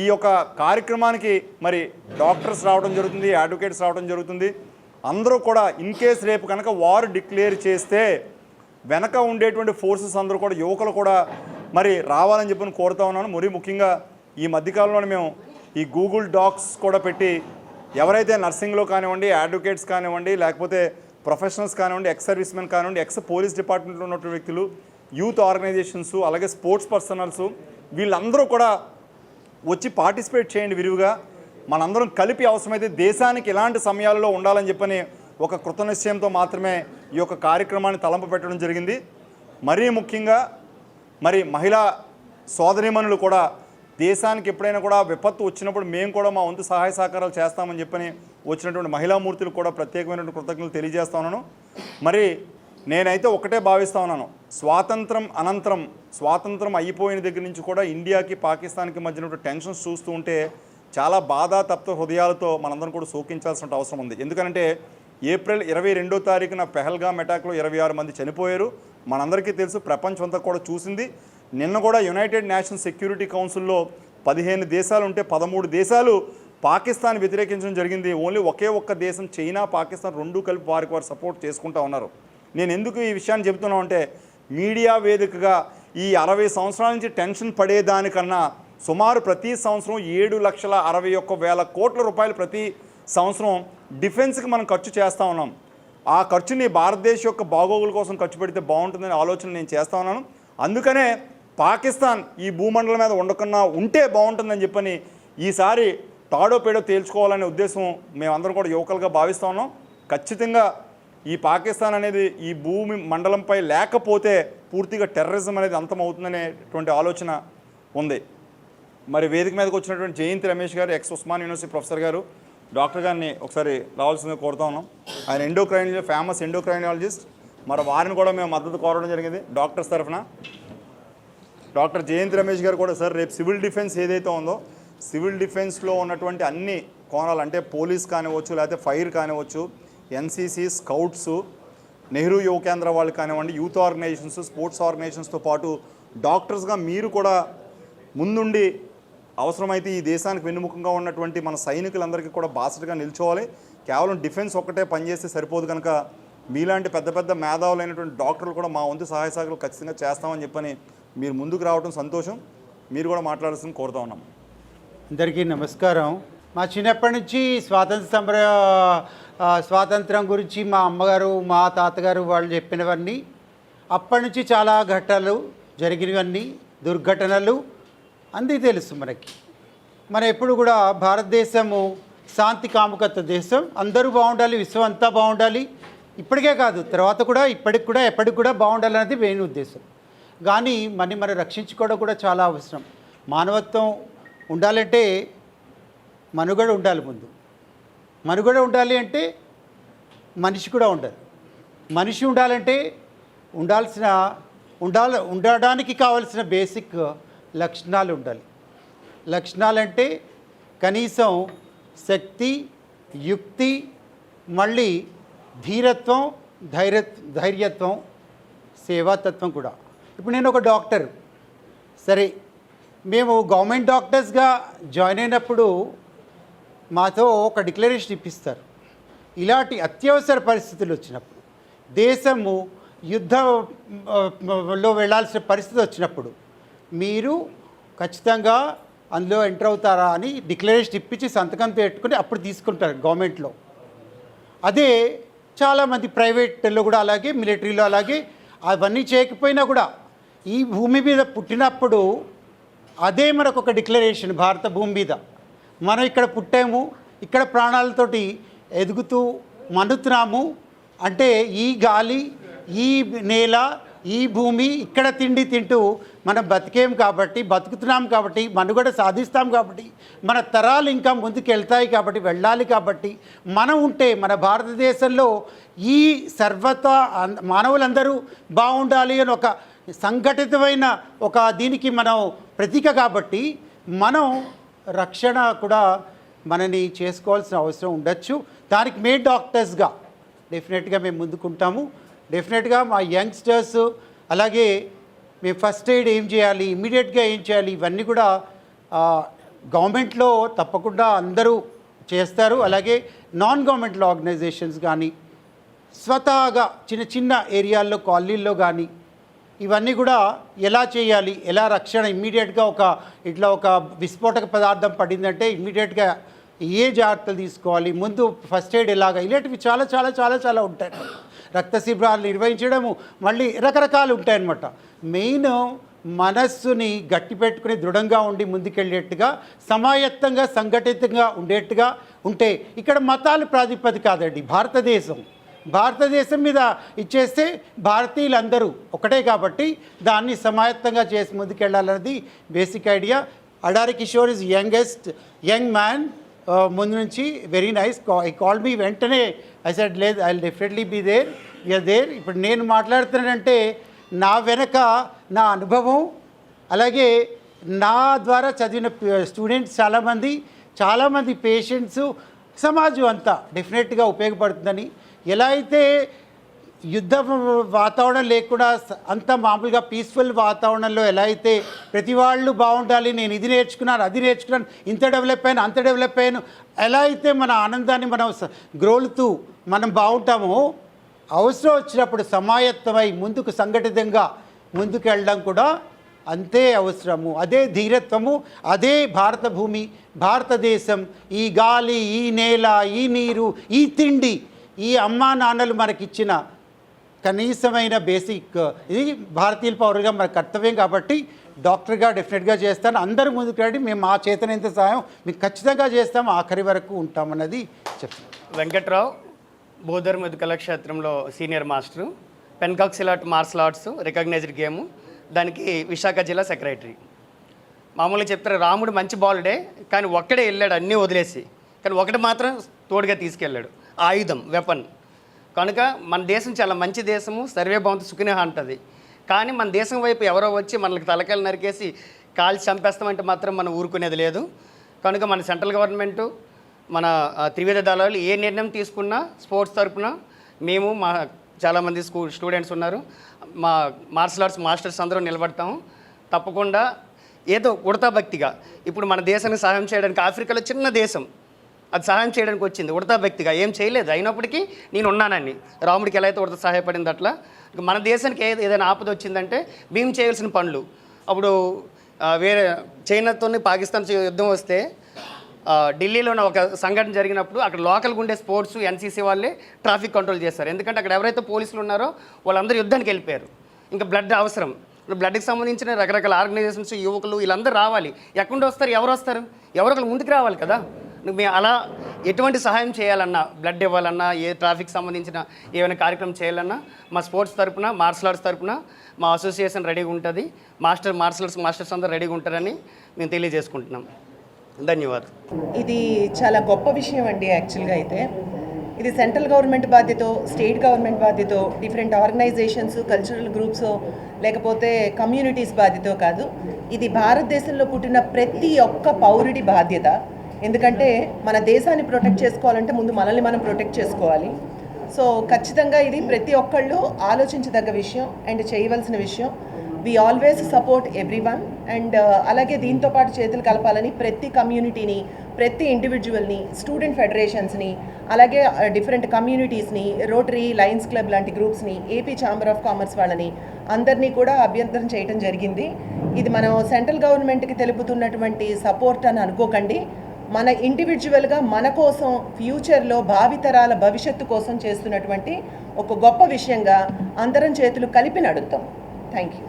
ఈ యొక్క కార్యక్రమానికి మరి డాక్టర్స్ రావడం జరుగుతుంది అడ్వకేట్స్ రావడం జరుగుతుంది. అందరూ కూడా ఇన్ కేస్ రేపు కనుక వారు డిక్లేర్ చేస్తే వెనక ఉండేటువంటి ఫోర్సెస్ అందరూ కూడా యువకులు కూడా మరి రావాలని చెప్పి కోరుతా ఉన్నాను. మరీ ముఖ్యంగా ఈ మధ్యకాలంలో మేము ఈ గూగుల్ డాక్స్ కూడా పెట్టి ఎవరైతే నర్సింగ్లో కానివ్వండి అడ్వకేట్స్ కానివ్వండి లేకపోతే ప్రొఫెషనల్స్ కానివ్వండి ఎక్స్ సర్వీస్ మెన్ కానివ్వండి ఎక్స్ పోలీస్ డిపార్ట్మెంట్లో ఉన్నటువంటి వ్యక్తులు యూత్ ఆర్గనైజేషన్స్ అలాగే స్పోర్ట్స్ పర్సనల్స్ వీళ్ళందరూ కూడా వచ్చి పార్టిసిపేట్ చేయండి విరివిగా. మనందరం కలిపి అవసరమైతే దేశానికి ఎలాంటి సమయాలలో ఉండాలని చెప్పని ఒక కృతనిశ్చయంతో మాత్రమే ఈ యొక్క కార్యక్రమాన్ని తలంపు పెట్టడం జరిగింది. మరీ ముఖ్యంగా మరి మహిళా సోదరీమణులు కూడా దేశానికి ఎప్పుడైనా కూడా విపత్తు వచ్చినప్పుడు మేము కూడా మా వంతు సహాయ సహకారాలు చేస్తామని చెప్పని వచ్చినటువంటి మహిళామూర్తులు కూడా ప్రత్యేకమైనటువంటి కృతజ్ఞతలు తెలియజేస్తా ఉన్నాను. మరి నేనైతే ఒకటే భావిస్తా ఉన్నాను. స్వాతంత్రం అనంతరం స్వాతంత్రం అయిపోయిన దగ్గర నుంచి కూడా ఇండియాకి పాకిస్తాన్కి మధ్యన టెన్షన్స్ చూస్తూ ఉంటే చాలా బాధ తప్త హృదయాలతో మనందరం కూడా శోకించాల్సిన అవసరం ఉంది. ఎందుకంటే ఏప్రిల్ ఇరవై రెండో తారీఖున పెహల్గామ్ అటాక్లో ఇరవై ఆరు మంది చనిపోయారు. మనందరికీ తెలుసు ప్రపంచం అంతా కూడా చూసింది. నిన్న కూడా యునైటెడ్ నేషన్స్ సెక్యూరిటీ కౌన్సిల్లో పదిహేను దేశాలు ఉంటే పదమూడు దేశాలు పాకిస్తాన్ వ్యతిరేకించడం జరిగింది. ఓన్లీ ఒకే ఒక్క దేశం చైనా పాకిస్తాన్ రెండూ కలిపి వారికి వారు సపోర్ట్ చేసుకుంటా ఉన్నారు. నేను ఎందుకు ఈ విషయాన్ని చెబుతున్నాం అంటే మీడియా వేదికగా ఈ అరవై సంవత్సరాల నుంచి టెన్షన్ పడేదానికన్నా సుమారు ప్రతి సంవత్సరం ఏడు లక్షల అరవై ఒక్క వేల కోట్ల రూపాయలు ప్రతి సంవత్సరం డిఫెన్స్కి మనం ఖర్చు చేస్తూ ఉన్నాం. ఆ ఖర్చుని భారతదేశం యొక్క బాగోగుల కోసం ఖర్చు పెడితే బాగుంటుందనే ఆలోచన నేను చేస్తా ఉన్నాను. అందుకనే పాకిస్తాన్ ఈ భూమండలం మీద ఉండకుండా ఉంటే బాగుంటుందని చెప్పని ఈసారి తాడో పేడో తేల్చుకోవాలనే ఉద్దేశం మేమందరం కూడా యువకులుగా భావిస్తూ ఉన్నాం. ఖచ్చితంగా ఈ పాకిస్తాన్ అనేది ఈ భూమి మండలంపై లేకపోతే పూర్తిగా టెర్రరిజం అనేది అంతమవుతుందనేటువంటి ఆలోచన ఉంది. మరి వేదిక మీదకి వచ్చినటువంటి Jayanthi Ramesh garu ex Osman university professor garu doctor గారిని ఒకసారి రావాల్సిందిగా కోరుతా ఉన్నాం. ఆయన ఎండోక్రైనాలజీ ఫేమస్ ఎండోక్రైనాలజిస్ట్. మరి వారిని కూడా మేము మద్దతు కోరడం జరిగింది. డాక్టర్స్ తరఫున. డాక్టర్ జయంతి రమేష్ గారు కూడా సార్ రేపు సివిల్ డిఫెన్స్ ఏదైతే ఉందో సివిల్ డిఫెన్స్లో ఉన్నటువంటి అన్ని కోణాలు అంటే పోలీస్ కానివ్వచ్చు లేకపోతే ఫైర్ కానివ్వచ్చు ఎన్సీసీ స్కౌట్స్ నెహ్రూ యువ కేంద్ర వాళ్ళు కానివ్వండి యూత్ ఆర్గనైజేషన్స్ స్పోర్ట్స్ ఆర్గనైజేషన్స్తో పాటు డాక్టర్స్గా మీరు కూడా ముందుండి అవసరమైతే ఈ దేశానికి వెన్నుముఖంగా ఉన్నటువంటి మన సైనికులందరికీ కూడా బాసటగా నిల్చోవాలి. కేవలం డిఫెన్స్ ఒక్కటే పనిచేస్తే సరిపోదు కనుక మీలాంటి పెద్ద పెద్ద మేధావులైనటువంటి డాక్టర్లు కూడా మా వంతు సహాయ సహకారాలు ఖచ్చితంగా చేస్తామని చెప్పని మీరు ముందుకు రావడం సంతోషం. మీరు కూడా మాట్లాడాల్సింది కోరుతా ఉన్నాం. అందరికీ నమస్కారం. మా చిన్నప్పటి నుంచి స్వాతంత్ర సంబర స్వాతంత్రం గురించి మా అమ్మగారు మా తాతగారు వాళ్ళు చెప్పినవన్నీ అప్పటి నుంచి చాలా ఘటనలు జరిగినవన్నీ దుర్ఘటనలు అంది తెలుసు మనకి. మన ఎప్పుడు కూడా భారతదేశము శాంతి కాముకత దేశం. అందరూ బాగుండాలి విశ్వం అంతా బాగుండాలి. ఇప్పటికే కాదు తర్వాత కూడా ఇప్పటికి కూడా ఎప్పటికి కూడా బాగుండాలనేది మెయిన్ ఉద్దేశం. కానీ మన్ని మనం రక్షించుకోవడం కూడా చాలా అవసరం. మానవత్వం ఉండాలంటే మనుగడ ఉండాలి ముందు. మనుగడ ఉండాలి అంటే మనిషి కూడా ఉండాలి మనిషి ఉండాలంటే ఉండాల్సిన ఉండాల ఉండడానికి కావలసిన బేసిక్ లక్షణాలు ఉండాలి. లక్షణాలంటే కనీసం శక్తి యుక్తి మళ్ళీ ధీరత్వం ధైర్య ధైర్యత్వం సేవాతత్వం కూడా. ఇప్పుడు నేను ఒక డాక్టర్. సరే మేము గవర్నమెంట్ డాక్టర్స్గా జాయిన్ అయినప్పుడు మాతో ఒక డిక్లరేషన్ ఇప్పిస్తారు. ఇలాంటి అత్యవసర పరిస్థితులు వచ్చినప్పుడు దేశము యుద్ధ లో వెళ్ళాల్సిన పరిస్థితి వచ్చినప్పుడు మీరు ఖచ్చితంగా అందులో ఎంటర్ అవుతారా అని డిక్లరేషన్ ఇప్పించి సంతకం పెట్టుకుని అప్పుడు తీసుకుంటారు గవర్నమెంట్లో. అదే చాలామంది ప్రైవేట్లో కూడా అలాగే మిలిటరీలో అలాగే అవన్నీ చేయకపోయినా కూడా ఈ భూమి మీద పుట్టినప్పుడు అదే మనకు ఒక డిక్లరేషన్ భారత భూమి మీద. మనం ఇక్కడ పుట్టాము ఇక్కడ ప్రాణాలతోటి ఎదుగుతూ మన్నుతున్నాము. అంటే ఈ గాలి ఈ నేల ఈ భూమి ఇక్కడ తిండి తింటూ మనం బతికేం కాబట్టి బతుకుతున్నాం కాబట్టి మనుగడ సాధిస్తాం కాబట్టి మన తరాలు ఇంకా ముందుకెళ్తాయి కాబట్టి వెళ్ళాలి కాబట్టి మనం ఉంటే మన భారతదేశంలో ఈ సర్వత మానవులందరూ బాగుండాలి అని ఒక సంఘటితమైన ఒక దీనికి మనం ప్రతీక కాబట్టి మనం రక్షణ కూడా మనని చేసుకోవాల్సిన అవసరం ఉండొచ్చు. దానికి మే డాక్టర్స్గా డెఫినెట్గా మేము ముందుకుంటాము. డెఫినెట్గా మా యంగ్స్టర్స్ అలాగే మేము ఫస్ట్ ఎయిడ్ ఏం చేయాలి ఇమీడియట్గా ఏం చేయాలి ఇవన్నీ కూడా గవర్నమెంట్లో తప్పకుండా అందరూ చేస్తారు. అలాగే నాన్ గవర్నమెంటల్ ఆర్గనైజేషన్స్ కానీ స్వతహాగా చిన్న చిన్న ఏరియాల్లో కాలనీల్లో కానీ ఇవన్నీ కూడా ఎలా చేయాలి ఎలా రక్షణ ఇమ్మీడియట్గా ఒక ఇట్లా ఒక విస్ఫోటక పదార్థం పడిందంటే ఇమ్మీడియట్గా ఏ జాగ్రత్తలు తీసుకోవాలి ముందు ఫస్ట్ ఎయిడ్ ఎలాగా? ఇలాంటివి చాలా చాలా చాలా చాలా ఉంటాయి. రక్త శిబిరాలు నిర్వహించడము మళ్ళీ రకరకాలు ఉంటాయన్నమాట. మెయిన్ మనస్సుని గట్టి పెట్టుకుని దృఢంగా ఉండి ముందుకెళ్ళేట్టుగా సమాయత్తంగా సంఘటితంగా ఉండేట్టుగా ఉంటే ఇక్కడ మతాలు ప్రాతిపది కాదండి భారతదేశం. భారతదేశం మీద ఇచ్చేస్తే భారతీయులందరూ ఒకటే కాబట్టి దాన్ని సమాయత్తంగా చేసి ముందుకెళ్ళాలన్నది basic idea. Adari Kishore is youngest young man. ముందు నుంచి very nice. I call me వెంటనే. ఐ సెడ్ లేదు I definitely be there. You're there. ఇప్పుడు నేను మాట్లాడుతున్నానంటే నా వెనక నా అనుభవం అలాగే నా ద్వారా చదివిన స్టూడెంట్స్ చాలామంది చాలామంది పేషెంట్స్ సమాజం అంతా డెఫినెట్గా ఉపయోగపడుతుందని ఎలా అయితే యుద్ధ వాతావరణం లేకుండా అంత మామూలుగా పీస్ఫుల్ వాతావరణంలో ఎలా అయితే ప్రతి వాళ్ళు బాగుండాలి నేను ఇది నేర్చుకున్నాను అది నేర్చుకున్నాను ఇంత డెవలప్ అయ్యాను అంత డెవలప్ అయ్యాను ఎలా అయితే మన ఆనందాన్ని మనం గ్రోలుతూ మనం బాగుంటామో అవసరం వచ్చినప్పుడు సమాయత్తమై ముందుకు సంఘటితంగా ముందుకు వెళ్ళడం కూడా అంతే అవసరము అదే ధీరత్వము అదే భారత భూమి భారతదేశం ఈ గాలి ఈ నేల ఈ నీరు ఈ తిండి ఈ అమ్మా నాన్నలు మనకిచ్చిన కనీసమైన బేసిక్ ఇది భారతీయుల పౌరుగా మన కర్తవ్యం కాబట్టి డాక్టర్గా డెఫినెట్గా చేస్తాను. అందరూ ముందుకు రండి మేము మా చేతనంత సహాయం మీకు ఖచ్చితంగా చేస్తాం ఆఖరి వరకు ఉంటామన్నది చెప్తాను వెంకట్రావు బోధర్ ముదుకల కళాక్షేత్రంలో senior master pencak silat martial arts recognized game దానికి విశాఖ జిల్లా సెక్రటరీ. మామూలుగా చెప్తారు రాముడు మంచి బాలుడే కానీ ఒక్కడే వెళ్ళాడు అన్నీ వదిలేసి. కానీ ఒకటి మాత్రం తోడుగా తీసుకెళ్ళాడు. ఆయుధం వెపన్ కనుక మన దేశం చాలా మంచి దేశము సర్వే భవంతు సుఖినహ అంటుంది. కానీ మన దేశం వైపు ఎవరో వచ్చి మనకి తలకాయలు నరికేసి కాల్చి చంపేస్తామంటే మాత్రం మనం ఊరుకునేది లేదు. కనుక మన సెంట్రల్ గవర్నమెంటు మన త్రివిధ దళాలు ఏ నిర్ణయం తీసుకున్నా స్పోర్ట్స్ తరఫున మేము మా చాలామంది స్కూల్ స్టూడెంట్స్ ఉన్నారు. మా మార్షల్ ఆర్ట్స్ మాస్టర్స్ అందరూ నిలబడతాము. తప్పకుండా ఏదో ఉడతా భక్తిగా ఇప్పుడు మన దేశానికి సహాయం చేయడానికి ఆఫ్రికాలో చిన్న దేశం. అది సహాయం చేయడానికి వచ్చింది. ఉడతా వ్యక్తిగా ఏం చేయలేదు. అయినప్పటికీ నేను ఉన్నానని. రాముడికి ఎలా అయితే ఉడత సహాయపడింది అట్లా. మన దేశానికి ఏది ఏదైనా ఆపద వచ్చిందంటే మేము చేయాల్సిన పనులు. అప్పుడు వేరే చైనాతో పాకిస్తాన్ యుద్ధం వస్తే ఆ, ఢిల్లీలో ఒక సంఘటన జరిగినప్పుడు అక్కడ లోకల్గా ఉండే స్పోర్ట్స్ ఎన్సీసీ వాళ్ళే ట్రాఫిక్ కంట్రోల్ చేస్తారు ఎందుకంటే అక్కడ ఎవరైతే పోలీసులు ఉన్నారో వాళ్ళందరూ యుద్ధానికి వెళ్ళిపోయారు. ఇంకా బ్లడ్ అవసరం. ఇప్పుడు బ్లడ్కి సంబంధించిన రకరకాల ఆర్గనైజేషన్స్ యువకులు వీళ్ళందరూ రావాలి. ఎక్కడ వస్తారు? ఎవరు వస్తారు? ఎవరు ముందుకు రావాలి కదా? నువ్వు అలా ఎటువంటి సహాయం చేయాలన్నా బ్లడ్ ఇవ్వాలన్నా ఏ ట్రాఫిక్ సంబంధించిన ఏమైనా కార్యక్రమం చేయాలన్నా మా స్పోర్ట్స్ తరపున మార్షల్ ఆర్ట్స్ తరపున మా అసోసియేషన్ రెడీగా ఉంటుంది. మాస్టర్ మార్షల్ ఆర్ట్స్ మాస్టర్స్ అందరూ రెడీగా ఉంటారని మేము తెలియజేసుకుంటున్నాం. ధన్యవాదాలు. ఇది చాలా గొప్ప విషయం అండి యాక్చువల్గా అయితే. ఇది సెంట్రల్ గవర్నమెంట్ బాధ్యత స్టేట్ గవర్నమెంట్ బాధ్యత డిఫరెంట్ ఆర్గనైజేషన్స్ కల్చరల్ గ్రూప్స్ లేకపోతే కమ్యూనిటీస్ బాధ్యత కాదు. ఇది భారతదేశంలో పుట్టిన ప్రతి ఒక్క పౌరుడి బాధ్యత. ఎందుకంటే మన దేశాన్ని ప్రొటెక్ట్ చేసుకోవాలంటే ముందు మనల్ని మనం ప్రొటెక్ట్ చేసుకోవాలి. సో ఖచ్చితంగా ఇది ప్రతి ఒక్కళ్ళు ఆలోచించదగ్గ విషయం అండ్ చేయవలసిన విషయం. We always support every one and అలాగే దీంతో పాటు చేతులు కలపాలని ప్రతి కమ్యూనిటీని ప్రతి ఇండివిజువల్ని స్టూడెంట్ ఫెడరేషన్స్ని అలాగే డిఫరెంట్ కమ్యూనిటీస్ని రోటరీ లయన్స్ క్లబ్ లాంటి గ్రూప్స్ని ఏపీ ఛాంబర్ ఆఫ్ కామర్స్ వాళ్ళని అందరినీ కూడా అభ్యంతరం చేయడం జరిగింది. ఇది మనం సెంట్రల్ గవర్నమెంట్కి తెలుపుతున్నటువంటి సపోర్ట్ అని అనుకోకండి. మన ఇండివిజువల్గా మన కోసం ఫ్యూచర్లో భావితరాల భవిష్యత్తు కోసం చేస్తున్నటువంటి ఒక గొప్ప విషయంగా అందరం చేతులు కలిపి నడుద్దాం. Thank you